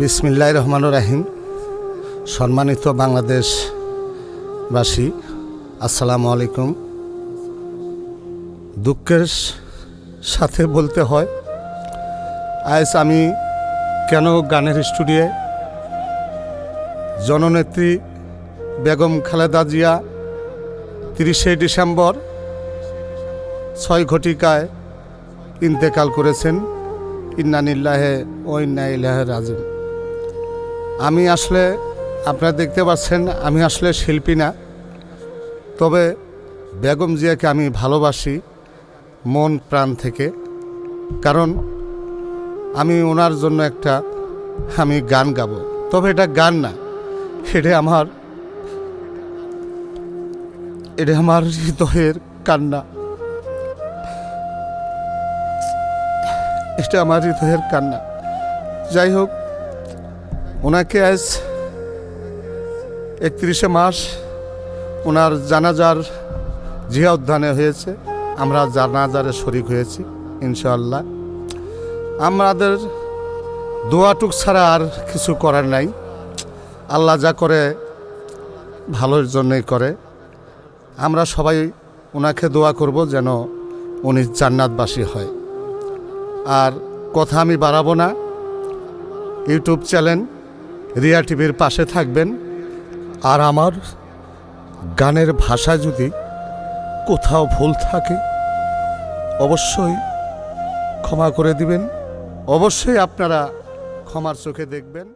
বিসমিল্লাহ রহমান রাহিম। সম্মানিত বাংলাদেশবাসী, আসসালামু আলাইকুম। দুঃখের সাথে বলতে হয়, আজ আমি কেন গানের স্টুডিওয়ে জননেত্রী বেগম খালেদা জিয়া তিরিশে ডিসেম্বর ছয় ঘটিকায় ইন্তেকাল করেছেন। ইন্নানিল্লাহে ও ইন্না ইলাহে রাজিম আমি আসলে, আপনারা দেখতে পাচ্ছেন, আমি আসলে শিল্পী না। তবে বেগম জিয়াকে আমি ভালোবাসি মন প্রাণ থেকে। কারণ আমি ওনার জন্য একটা, আমি গান গাবো। তবে এটা গান না, এটা আমার এটা আমার হৃদয়ের কান্না। এটা আমার হৃদয়ের কান্না। যাই হোক ওনাকে আজ একত্রিশে মাস ওনার জানাজার জিয়া উদ্যানে হয়েছে। আমরা জানাজারে শরিক হয়েছি, ইনশাআল্লাহ। আমাদের দোয়াটুক ছাড়া আর কিছু করার নাই। আল্লাহ যা করে, ভালোর জন্যই করে। আমরা সবাই ওনাকে দোয়া করব যেন উনি জান্নাতবাসী হয়। আর কথা আমি বাড়াবো না। ইউটিউব চ্যানেল রিয়া টিভির পাশে থাকবেন। আর আমার গানের ভাষা যদি কোথাও ভুল থাকে, অবশ্যই ক্ষমা করে দিবেন। অবশ্যই আপনারা ক্ষমার চোখে দেখবেন।